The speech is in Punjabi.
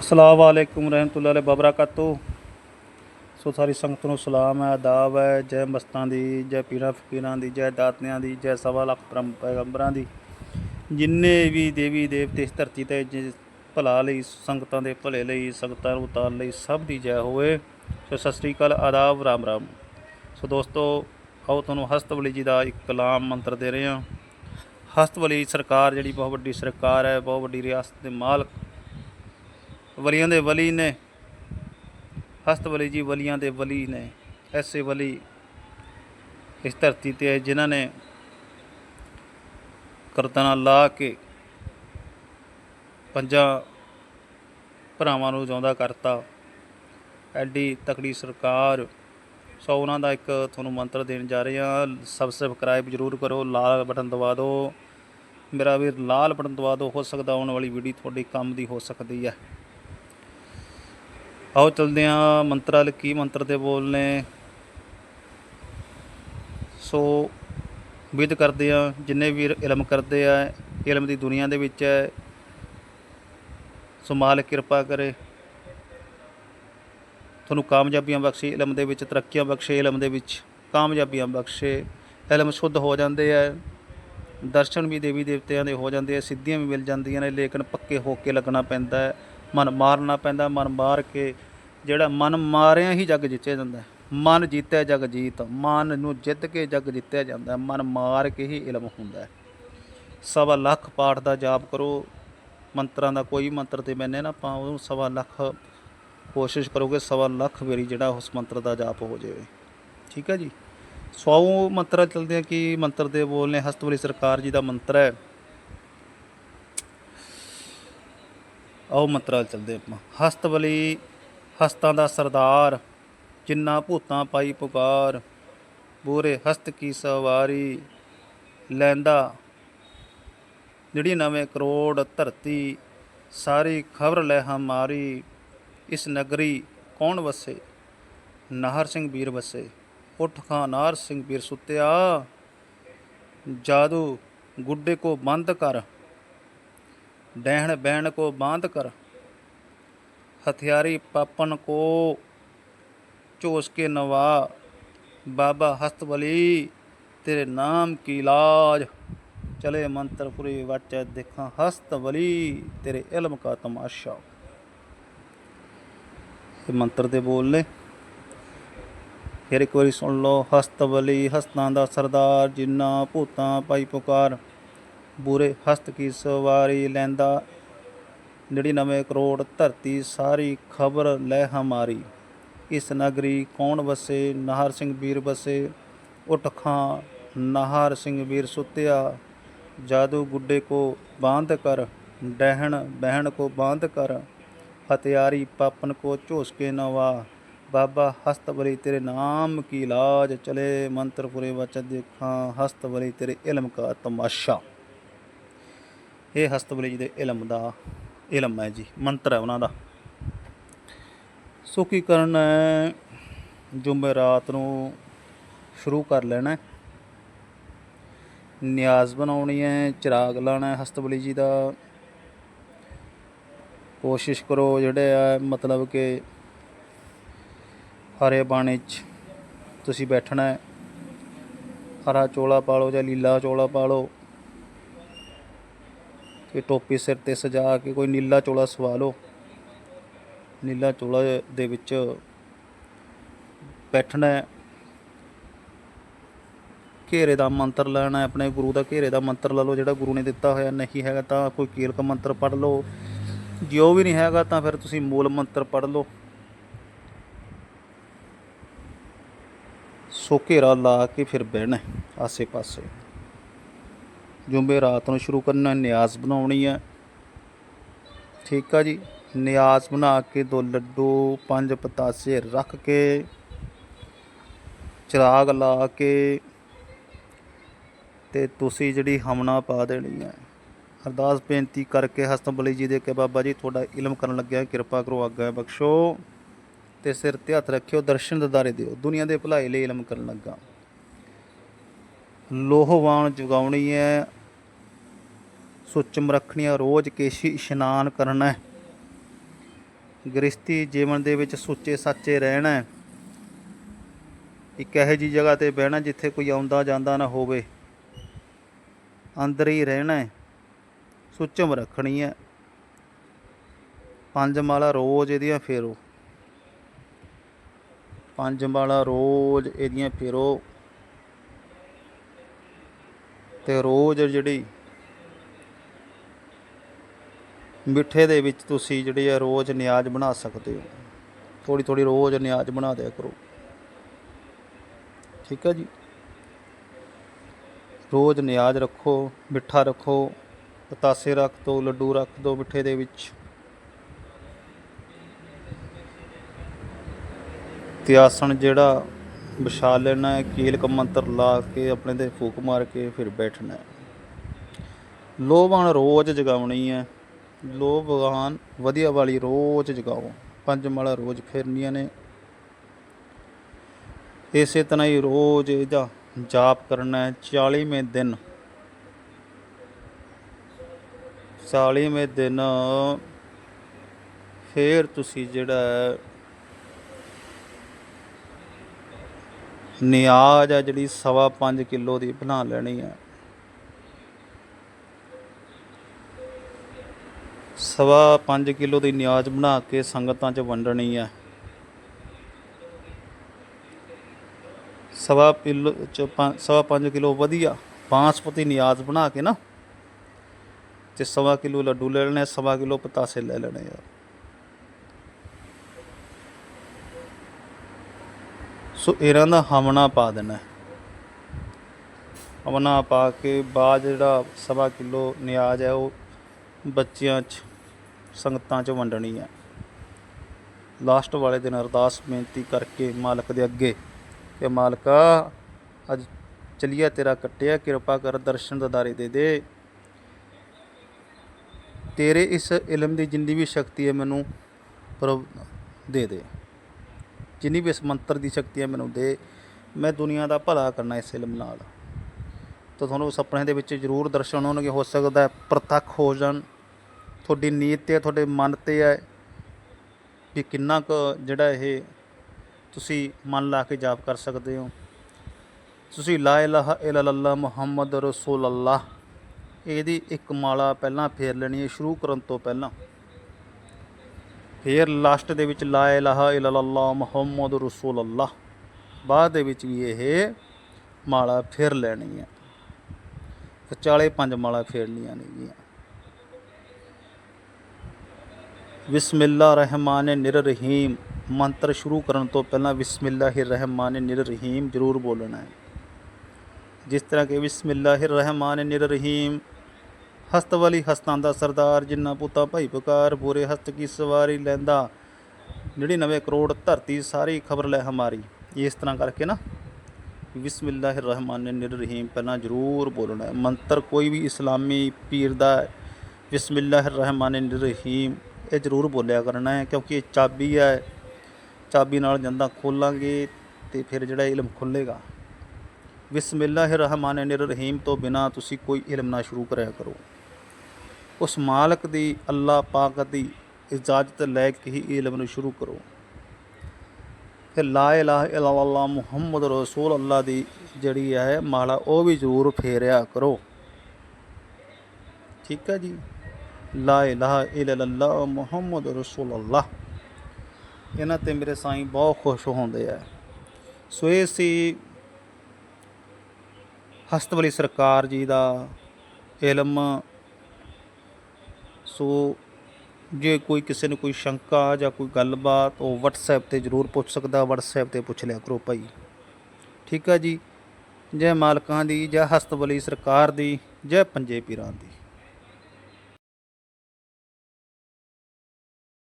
ਅਸਲਾਮ ਵਾਲੇਕੁਮ ਰਹਿਮਤੁਲਾਹ ਬਬਰਕਾਤੂ ਸੋ ਸਾਰੀ ਸੰਗਤ ਨੂੰ ਸਲਾਮ ਹੈ ਆਦਾਬ ਹੈ, ਜੈ ਮਸਤਾਂ ਦੀ, ਜੈ ਪੀਰਾਂ ਫਕੀਰਾਂ ਦੀ, ਜੈ ਦਾਤਿਆਂ ਦੀ, ਜੈ ਸਵਾ ਲੱਖ ਪਰਮ ਪੈਗੰਬਰਾਂ ਦੀ। ਜਿੰਨੇ ਵੀ ਦੇਵੀ ਦੇਵਤੇ ਇਸ ਧਰਤੀ ਤੇ ਜਿ- ਭਲਾ ਲਈ, ਸੰਗਤਾਂ ਦੇ ਭਲੇ ਲਈ, ਸੰਗਤਾਂ ਨੂੰ ਉਤਾਰ ਲਈ ਸਭ ਦੀ ਜੈ ਹੋਵੇ। ਸੋ ਸਤਿ ਸ੍ਰੀ ਅਕਾਲ, ਆਦਾਬ, ਰਾਮ ਰਾਮ। ਸੋ ਦੋਸਤੋ, ਆਓ ਤੁਹਾਨੂੰ ਹਸਤਵਲੀ ਜੀ ਦਾ ਇੱਕ ਕਲਾਮ ਮੰਤਰ ਦੇ ਰਹੇ ਹਾਂ। ਹਸਤਵਲੀ ਸਰਕਾਰ ਜਿਹੜੀ ਬਹੁਤ ਵੱਡੀ ਸਰਕਾਰ ਹੈ, ਬਹੁਤ ਵੱਡੀ ਰਿਆਸਤ ਦੇ ਮਾਲਕ ਵਲੀਆਂ ਦੇ ਵਲੀ ਨੇ, ਹਸਤ ਵਲੀ ਜੀ ਵਲੀਆਂ ਦੇ ਵਲੀ ਨੇ, ਐਸੇ ਵਲੀ ਇਸ ਧਰਤੀ ਤੇ ਜਿਨ੍ਹਾਂ ਨੇ ਕਰਤਨਾ ਲਾ ਕੇ ਪੰਜਾਂ ਭਰਾਵਾਂ ਨੂੰ ਜਿਉਂਦਾ ਕਰਤਾ। ਐਡੀ ਤਕੜੀ ਸਰਕਾਰ, ਸੋ ਉਹਨਾਂ ਦਾ ਇੱਕ ਤੁਹਾਨੂੰ ਮੰਤਰ ਦੇਣ ਜਾ ਰਹੇ ਹਾਂ ਸਬਸਕ੍ਰਾਈਬ ਜਰੂਰ ਕਰੋ, ਲਾਲ ਬਟਨ ਦਬਾ ਦਿਓ। ਮੇਰਾ ਵੀਰ, ਲਾਲ ਬਟਨ ਦਬਾ ਦਿਓ, ਹੋ ਸਕਦਾ ਆਉਣ ਵਾਲੀ ਵੀਡੀਓ ਤੁਹਾਡੇ ਕੰਮ ਦੀ ਹੋ ਸਕਦੀ ਹੈ। ਆਓ ਚਲਦੇ ਹਾਂ ਮੰਤਰਾਲ ਕੀ ਮੰਤਰ ਦੇ ਬੋਲ ਨੇ ਸੋ ਉਮੀਦ ਕਰਦੇ ਆ ਜਿੰਨੇ ਵੀ ਇਲਮ ਕਰਦੇ ਆ, ਇਲਮ ਦੀ ਦੁਨੀਆ ਦੇ ਵਿੱਚ ਹੈ, ਸੋ ਮਾਲਕ ਕਿਰਪਾ ਕਰੇ। ਤੁਹਾਨੂੰ ਕਾਮਯਾਬੀਆਂ ਬਖਸ਼ੇ, ਇਲਮ ਦੇ ਵਿੱਚ ਤਰੱਕੀਆਂ ਬਖਸ਼ੇ, ਇਲਮ ਦੇ ਵਿੱਚ ਕਾਮਯਾਬੀਆਂ ਬਖਸ਼ੇ। ਇਲਮ ਸ਼ੁੱਧ ਹੋ ਜਾਂਦੇ ਆ, ਦਰਸ਼ਨ ਵੀ ਦੇਵੀ ਦੇਵਤਿਆਂ ਦੇ ਹੋ ਜਾਂਦੇ ਆ, ਸਿੱਧੀਆਂ ਵੀ ਮਿਲ ਜਾਂਦੀਆਂ ਨੇ, ਲੇਕਿਨ ਪੱਕੇ ਹੋ ਕੇ ਲੱਗਣਾ ਪੈਂਦਾ ਹੈ। ਮਨ ਮਾਰਨਾ ਪੈਂਦਾ, ਮਨ ਮਾਰ ਕੇ ਜਿਹੜਾ ਮਨ ਮਾਰਿਆ ਹੀ ਜੱਗ ਜਿੱਤਿਆ ਜਾਂਦਾ ਮਨ ਜੀਤਿਆ ਜਗ ਜੀਤ, ਮਨ ਨੂੰ ਜਿੱਤ ਕੇ ਜਗ ਜਿੱਤਿਆ ਜਾਂਦਾ ਮਨ ਮਾਰ ਕੇ ਹੀ ਇਲਮ ਹੁੰਦਾ ਹੈ। ਸਵਾ ਲੱਖ ਪਾਠ ਦਾ ਜਾਪ ਕਰੋ। ਮੰਤਰਾਂ ਦਾ ਕੋਈ ਮੰਤਰ ਤੇ ਮੈਨੇ ਨਾ ਆਪਾਂ ਉਹਨੂੰ ਸਵਾ ਲੱਖ ਕੋਸ਼ਿਸ਼ ਕਰੋਗੇ, ਸਵਾ ਲੱਖ ਵਾਰੀ ਜਿਹੜਾ ਉਸ ਮੰਤਰ ਦਾ ਜਾਪ ਹੋ ਜਾਵੇ। ਠੀਕ ਹੈ ਜੀ? ਸੋ ਆਓ ਮੰਤਰ ਚਲਦੇ ਆ ਕਿ ਮੰਤਰ ਦੇ ਬੋਲ ਨੇ ਹਸਤਵਲੀ ਸਰਕਾਰ ਜੀ ਦਾ ਮੰਤਰ ਹੈ। ਆਓ ਮੰਤਰਾਂ ਚਲਦੇ ਆਪਾਂ। ਹਸਤਵਲੀ ਹਸਤਾਂ ਦਾ ਸਰਦਾਰ ਜਿੰਨਾ ਭੂਤਾਂ ਪਾਈ ਪੁਕਾਰ। ਬੂਰੇ ਹਸਤ ਕੀ ਸਵਾਰੀ, ਲੈਂਦਾ ਜਿਹੜੀ ਨਵੇਂ ਕਰੋੜ ਧਰਤੀ। ਸਾਰੀ ਖਬਰ ਲੈ ਹਮਾਰੀ ਇਸ ਨਗਰੀ ਕੌਣ ਵਸੇ? ਨਾਹਰ ਸਿੰਘ ਵੀਰ ਵਸੇ, ਉੱਠ ਖਾਂ ਨਾਹਰ ਸਿੰਘ ਵੀਰ ਸੁੱਤਿਆ। ਜਾਦੂ ਗੁੱਡੇ ਕੋ ਬੰਦ ਕਰ, ਡਹਿਣ ਬਹਿਣ ਕੋ ਬਾਂਧ ਕਰ। ਹਥਿਆਰੀ ਪਾਪਨ ਕੋ ਚੋਸ ਕੇ ਨਵਾ। ਬਾਬਾ ਹਸਤਬਲੀ, ਤੇਰੇ ਨਾਮ ਕੀ ਇਲਾਜ ਚਲੇ ਮੰਤਰਪੁਰੀ ਵਟ ਦੇਖਾਂ ਹਸਤਬਲੀ, ਤੇਰੇ ਇਲਮ ਕਾ ਤਮਾਸ਼ਾ। ਇਹ ਮੰਤਰ ਦੇ ਬੋਲ ਨੇ। ਫਿਰ ਇੱਕ ਵਾਰੀ ਸੁਣ ਲਓ, ਹਸਤਬਲੀ, ਹਸਤਾਂ ਦਾ ਸਰਦਾਰ, ਜਿੰਨਾ ਭੂਤਾਂ ਪਾਈ ਪੁਕਾਰ। ਬੁਰੇ ਹਸਤ ਕੀ ਸਵਾਰੀ ਲੈਂਦਾ ਜਿਹੜੀ ਨਵੇਂ ਕਰੋੜ ਧਰਤੀ ਸਾਰੀ ਖਬਰ ਲੈ ਹਮਾਰੀ ਇਸ ਨਗਰੀ ਕੌਣ ਵਸੇ? ਨਾਹਰ ਸਿੰਘ ਵੀਰ ਵਸੇ। ਉਠ ਖਾਂ, ਨਾਹਰ ਸਿੰਘ ਵੀਰ ਸੁੱਤਿਆ। ਜਾਦੂ ਗੁੱਡੇ ਕੋ ਬਾਂਧ ਕਰ, ਡਹਿਣ ਬਹਿਣ ਕੋ ਬਾਂਧ ਕਰ। ਹਥਿਆਰੀ ਪਾਪਨ ਕੋ ਝੋਸ ਕੇ ਨਵਾ ਬਾਬਾ ਹਸਤਬਲੀ ਤੇਰੇ ਨਾਮ ਕੀ ਲਾਜ? ਚਲੇ ਮੰਤਰਪੁਰੇ ਵਚ ਦੇਖਾਂ, ਹਸਤਬਲੀ ਤੇਰੇ ਇਲਮ ਕਾ ਤਮਾਸ਼ਾ। ਇਹ ਹਸਤਬਲੀ ਜੀ ਦੇ ਇਲਮ ਦਾ ਇਲਮ ਹੈ ਜੀ, ਮੰਤਰ ਹੈ ਉਹਨਾਂ ਦਾ। ਸੋ ਕੀ ਕਰਨਾ ਹੈ? ਜੁਮੇ ਰਾਤ ਨੂੰ ਸ਼ੁਰੂ ਕਰ ਲੈਣਾ ਨਿਆਜ਼ ਬਣਾਉਣੀ ਹੈ, ਚਿਰਾਗ ਲਾਣਾ ਹੈ ਹਸਤਬਲੀ ਜੀ ਦਾ। ਕੋਸ਼ਿਸ਼ ਕਰੋ ਜਿਹੜੇ ਆ, ਮਤਲਬ ਕਿ ਹਰੇ ਬਾਣੇ 'ਚ ਤੁਸੀਂ ਬੈਠਣਾ ਹੈ। ਹਰਾ ਚੋਲਾ ਪਾ ਲਓ ਜਾਂ ਲੀਲਾ ਚੋਲਾ ਪਾ ਲਓ। ਕਿ ਟੋਪੀ ਸਿਰ ਤੇ ਸਜਾ ਕੇ ਕੋਈ ਨੀਲਾ ਚੋਲਾ ਸਵਾ ਲਓ। ਨੀਲਾ ਚੋਲਾ ਦੇ ਵਿੱਚ ਬੈਠਣਾ ਘੇਰੇ ਦਾ ਮੰਤਰ ਲੈਣਾ ਆਪਣੇ ਗੁਰੂ ਦਾ ਘੇਰੇ ਦਾ ਮੰਤਰ ਲੈ ਲਓ, ਜਿਹੜਾ ਗੁਰੂ ਨੇ ਦਿੱਤਾ ਹੋਇਆ ਨਹੀਂ ਹੈਗਾ ਤਾਂ ਕੋਈ ਕੀਲਕ ਮੰਤਰ ਪੜ੍ਹ ਲਓ। ਜੇ ਉਹ ਵੀ ਨਹੀਂ ਹੈਗਾ ਤਾਂ ਫਿਰ ਤੁਸੀਂ ਮੂਲ ਮੰਤਰ ਪੜ੍ਹ ਲਓ। ਸੋ ਘੇਰਾ ਲਾ ਕੇ ਫਿਰ ਬਹਿਣਾ ਆਸੇ ਪਾਸੇ ਜੁੰਬੇ ਰਾਤ ਨੂੰ ਸ਼ੁਰੂ ਕਰਨਾ ਨਿਆਜ਼ ਬਣਾਉਣੀ ਹੈ। ਠੀਕ ਆ ਜੀ? ਨਿਆਜ਼ ਬਣਾ ਕੇ ਦੋ ਲੱਡੂ, ਪੰਜ ਪਤਾਸੇ ਰੱਖ ਕੇ, ਚਿਰਾਗ ਲਾ ਕੇ ਤੇ ਤੁਸੀਂ ਜਿਹੜੀ ਹਮਨਾ ਪਾ ਦੇਣੀ ਹੈ। ਅਰਦਾਸ ਬੇਨਤੀ ਕਰਕੇ ਹਸਤਬਲੀ ਜੀ ਦੇ ਕੇ ਬਾਬਾ ਜੀ, ਤੁਹਾਡਾ ਇਲਮ ਕਰਨ ਲੱਗਿਆ ਕਿਰਪਾ ਕਰੋ, ਆਗਿਆ ਬਖਸ਼ੋ ਤੇ ਸਿਰ ਤੇ ਹੱਥ ਰੱਖਿਓ, ਦਰਸ਼ਨ ਦਿਦਾਰੇ ਦਿਓ। ਦੁਨੀਆ ਦੇ ਭਲਾਈ ਲਈ ਇਲਮ ਕਰਨ ਲੱਗਾ। ਲੋਹਵਾਨ ਜਗਾਉਣੀ ਹੈ ਸੁੱਚਮ ਰੱਖਣੀਆਂ, ਰੋਜ਼ ਕੇਸ਼ੀ ਇਸ਼ਨਾਨ ਕਰਨਾ ਹੈ। ਗ੍ਰਸਤੀ ਜੀਵਨ ਦੇ ਵਿੱਚ ਸੁੱਚੇ ਸਾਚੇ ਰਹਿਣਾ ਇੱਕ ਇਹੋ ਜਿਹੀ ਜਗ੍ਹਾ ਤੇ ਬਹਿਣਾ ਜਿੱਥੇ ਕੋਈ ਆਉਂਦਾ ਜਾਂਦਾ ਨਾ ਹੋਵੇ। ਅੰਦਰ ਹੀ ਰਹਿਣਾ ਸੁੱਚਮ ਰੱਖਣੀ ਹੈ। ਪੰਜ ਮਾਲਾ ਰੋਜ਼ ਇਹਦੀਆਂ ਫੇਰੋ। ਪੰਜ ਮਾਲਾ ਰੋਜ਼ ਇਹਦੀਆਂ ਫੇਰੋ। ਤੇ ਰੋਜ਼ ਜਿਹੜੀ ਮਿੱਠੇ ਦੇ ਵਿੱਚ ਤੁਸੀਂ ਜਿਹੜੀ ਆ ਰੋਜ਼ ਨਿਆਜ਼ ਬਣਾ ਸਕਦੇ ਹੋ। ਥੋੜੀ ਥੋੜੀ ਰੋਜ਼ ਨਿਆਜ਼ ਬਣਾ ਦਿਆ ਕਰੋ। ਠੀਕ ਹੈ ਜੀ? ਰੋਜ਼ ਨਿਆਜ਼ ਰੱਖੋ, ਮਿੱਠਾ ਰੱਖੋ, ਪਤਾਸੇ ਰੱਖ ਦਿਓ ਲੱਡੂ ਰੱਖ ਦਿਓ ਮਿੱਠੇ ਦੇ ਵਿੱਚ। ਤੇ ਆਸਣ ਜਿਹੜਾ ਵਿਛਾ ਲੈਣਾ ਹੈ ਕੀਲਕ ਮੰਤਰ ਲਾ ਕੇ ਆਪਣੇ ਤੇ ਫੂਕ ਮਾਰ ਕੇ ਫਿਰ ਬੈਠਣਾ ਹੈ। ਲੋਭਾਨ ਰੋਜ਼ ਜਗਾਉਣੀ ਹੈ। ਲੋ ਲੋਭਵਾਨ ਵਧੀਆ ਵਾਲੀ ਰੋਜ਼ ਜਗਾਓ। ਪੰਜ ਮਾਲਾ ਰੋਜ਼ ਫੇਰਨੀਆਂ ਨੇ। ਇਸੇ ਤਰ੍ਹਾਂ ਹੀ ਰੋਜ਼ ਇਹਦਾ ਜਾਪ ਕਰਨਾ ਹੈ। 40ਵੇਂ ਦਿਨ। 40ਵੇਂ ਦਿਨ। ਫੇਰ ਤੁਸੀਂ ਜਿਹੜਾ ਨਿਆਜ਼ ਆ ਜਿਹੜੀ ਸਵਾ ਪੰਜ ਕਿਲੋ ਦੀ ਬਣਾ ਲੈਣੀ ਹੈ। ਸਵਾ ਪੰਜ ਕਿਲੋ ਦੀ ਨਿਆਜ਼ ਬਣਾ ਕੇ ਸੰਗਤਾਂ 'ਚ ਵੰਡਣੀ ਹੈ। ਸਵਾ ਕਿਲੋ ਚ ਪੰ- ਸਵਾ ਪੰਜ ਕਿਲੋ ਵਧੀਆ ਬਾਂਸਪਤੀ ਨਿਆਜ਼ ਬਣਾ ਕੇ ਨਾ, ਤੇ ਸਵਾ ਕਿਲੋ ਲੱਡੂ ਲੈ ਲੈਣੇ, ਸਵਾ ਕਿਲੋ ਪਤਾਸੇ ਲੈ ਲੈਣੇ ਆ। ਸੋ ਇਹਨਾਂ ਦਾ ਹਮਣਾ ਪਾ ਦੇਣਾ ਹਮਣਾ ਪਾ ਕੇ ਬਾਅਦ ਜਿਹੜਾ ਸਵਾ ਕਿਲੋ ਨਿਆਜ਼ ਹੈ, ਉਹ ਬੱਚਿਆਂ 'ਚ ਸੰਗਤਾਂ 'ਚ ਵੰਡਣੀ ਹੈ ਲਾਸਟ ਵਾਲੇ ਦਿਨ ਅਰਦਾਸ ਬੇਨਤੀ ਕਰਕੇ ਮਾਲਕ ਦੇ ਅੱਗੇ ਕਿ ਮਾਲਕਾ, ਅੱਜ ਚਲੀਆ ਤੇਰਾ ਕੱਟਿਆ, ਕਿਰਪਾ ਕਰ ਦਰਸ਼ਨ ਦਦਾਰੇ ਦੇ ਦੇ। ਤੇਰੇ ਇਸ ਇਲਮ ਦੀ ਜਿੰਨੀ ਵੀ ਸ਼ਕਤੀ ਹੈ ਮੈਨੂੰ ਪ੍ਰਭ ਦੇ ਦੇ। ਜਿੰਨੀ ਵੀ ਇਸ ਮੰਤਰ ਦੀ ਸ਼ਕਤੀ ਹੈ ਮੈਨੂੰ ਦੇ। ਮੈਂ ਦੁਨੀਆ ਦਾ ਭਲਾ ਕਰਨਾ ਇਸ ਇਲਮ ਨਾਲ। ਤਾਂ ਤੁਹਾਨੂੰ ਉਸ ਸੁਪਨੇ ਦੇ ਵਿੱਚ ਜ਼ਰੂਰ ਦਰਸ਼ਨ ਹੋਣਗੇ, ਹੋ ਸਕਦਾ ਪ੍ਰਤੱਖ ਹੋ ਜਾਣ। ਤੁਹਾਡੀ ਨੀਅਤ ਤੇ ਹੈ, ਤੁਹਾਡੇ ਮਨ ਤੇ ਹੈ ਵੀ ਕਿੰਨਾ ਕੁ ਜਿਹੜਾ ਇਹ ਤੁਸੀਂ ਮਨ ਲਾ ਕੇ ਜਾਪ ਕਰ ਸਕਦੇ ਹੋ। ਤੁਸੀਂ ਲਾ ਇਲਾਹਾ ਇਲੱਲ੍ਲਾਹ ਮੁਹੰਮਦ ਰਸੂਲ ਅੱਲਾਹ ਇਹਦੀ ਇੱਕ ਮਾਲਾ ਪਹਿਲਾਂ ਫੇਰ ਲੈਣੀ ਹੈ ਸ਼ੁਰੂ ਕਰਨ ਤੋਂ ਪਹਿਲਾਂ। ਫਿਰ ਲਾਸਟ ਦੇ ਵਿੱਚ ਲਾ ਇਲਾਹਾ ਇਲੱਲ੍ਲਾਹ ਮੁਹੰਮਦ ਰਸੂਲ ਅੱਲਾਹ ਬਾਅਦ ਦੇ ਵਿੱਚ ਵੀ ਇਹ ਮਾਲਾ ਫੇਰ ਲੈਣੀ ਹੈ। ਤੇ ਚਾਲੇ ਪੰਜ ਮਾਲਾ ਫੇਰਨੀਆਂ ਨੇਗੀਆਂ। ਬਿਸਮਿਲ੍ਲਾ ਰਹਿਮਾਨ ਨਿਰਰਹੀਮ। ਮੰਤਰ ਸ਼ੁਰੂ ਕਰਨ ਤੋਂ ਪਹਿਲਾਂ ਬਿਸਮਿਲ੍ਲਾਹਿਰ ਰਹਿਮਾਨ ਨਿਰਰਹੀਮ ਜ਼ਰੂਰ ਬੋਲਣਾ ਹੈ। ਜਿਸ ਤਰ੍ਹਾਂ ਕਿ ਬਿਸਮਿਲ੍ਲਾਹਿਰ ਰਹਿਮਾਨ ਨਿਰਰਹੀਮ, ਹਸਤ ਵਾਲੀ ਹਸਤਾਂ ਦਾ ਸਰਦਾਰ, ਜਿੰਨਾ ਪੁੱਤਾ ਭਾਈ ਪੁਕਾਰ ਬੁਰੇ ਹਸਤ ਕੀ ਸਵਾਰੀ ਲੈਂਦਾ 99 ਕਰੋੜ ਧਰਤੀ, ਸਾਰੀ ਖਬਰ ਲੈ ਹਮਾਰੀ। ਇਸ ਤਰ੍ਹਾਂ ਕਰਕੇ ਨਾ ਬਿਸਮਿਲ੍ਲਾਹਿਰ ਰਹਿਮਾਨ ਨਿਰਰਹੀਮ ਪਹਿਲਾਂ ਜ਼ਰੂਰ ਬੋਲਣਾ ਹੈ। ਮੰਤਰ ਕੋਈ ਵੀ ਇਸਲਾਮੀ ਪੀਰ ਦਾ ਬਿਸਮਿਲ੍ਲਾਹਿਰ ਰਹਿਮਾਨ ਨਿਰਰਹੀਮ ਇਹ ਜ਼ਰੂਰ ਬੋਲਿਆ ਕਰਨਾ ਹੈ, ਕਿਉਂਕਿ ਇਹ ਚਾਬੀ ਹੈ। ਚਾਬੀ ਨਾਲ ਜੰਦਾ ਖੋਲਾਂਗੇ ਤੇ ਫਿਰ ਜਿਹੜਾ ਇਲਮ ਖੁੱਲੇਗਾ ਬਿਸਮਿਲ੍ਲਾਹਿਰ ਰਹਿਮਾਨ ਨਿਰਰਹੀਮ ਤੋਂ ਬਿਨਾ ਤੁਸੀਂ ਕੋਈ ਇਲਮ ਨਾ ਸ਼ੁਰੂ ਕਰਿਆ ਕਰੋ। ਉਸ ਮਾਲਕ ਦੀ, ਅੱਲਾਹ ਪਾਕ ਦੀ ਇਜਾਜ਼ਤ ਲੈ ਕੇ ਹੀ ਇਲਮ ਨੂੰ ਸ਼ੁਰੂ ਕਰੋ। ਫਿਰ ਲਾ ਇਲਾਹ ਇਲੱਲ੍ਲਾਹ ਮੁਹੰਮਦ ਰਸੂਲ ਅੱਲਾ ਦੀ ਜਿਹੜੀ ਹੈ, ਮਾਲਾ ਉਹ ਵੀ ਜ਼ਰੂਰ ਫੇਰਿਆ ਕਰੋ। ਠੀਕ ਹੈ ਜੀ? ਲਾ ਇਲਾਹਾ ਇਲੱਲ੍ਲਾਹ ਮੁਹੰਮਦ ਰਸੂਲ ਅੱਲਾਹ ਇਹਨਾਂ ਤੇ ਮੇਰੇ ਸਾਈਂ ਬਹੁਤ ਖੁਸ਼ ਹੁੰਦੇ ਆ। ਸੋ ਇਹ ਸੀ ਹਸਤਵਲੀ ਸਰਕਾਰ ਜੀ ਦਾ ਇਲਮ। ਸੋ ਜੇ ਕੋਈ ਕਿਸੇ ਨੂੰ ਕੋਈ ਸ਼ੰਕਾ ਜਾਂ ਕੋਈ ਗੱਲਬਾਤ, ਉਹ WhatsApp ਤੇ ਜ਼ਰੂਰ ਪੁੱਛ ਸਕਦਾ, WhatsApp ਤੇ ਪੁੱਛ ਲਿਆ ਕਰੋ ਭਾਈ। ਠੀਕ ਹੈ ਜੀ? ਜੈ ਮਾਲਕਾਂ ਦੀ, ਜੈ ਹਸਤਵਲੀ ਸਰਕਾਰ ਦੀ, ਜੈ ਪੰਜੇ ਪੀਰਾਂ ਦੀ।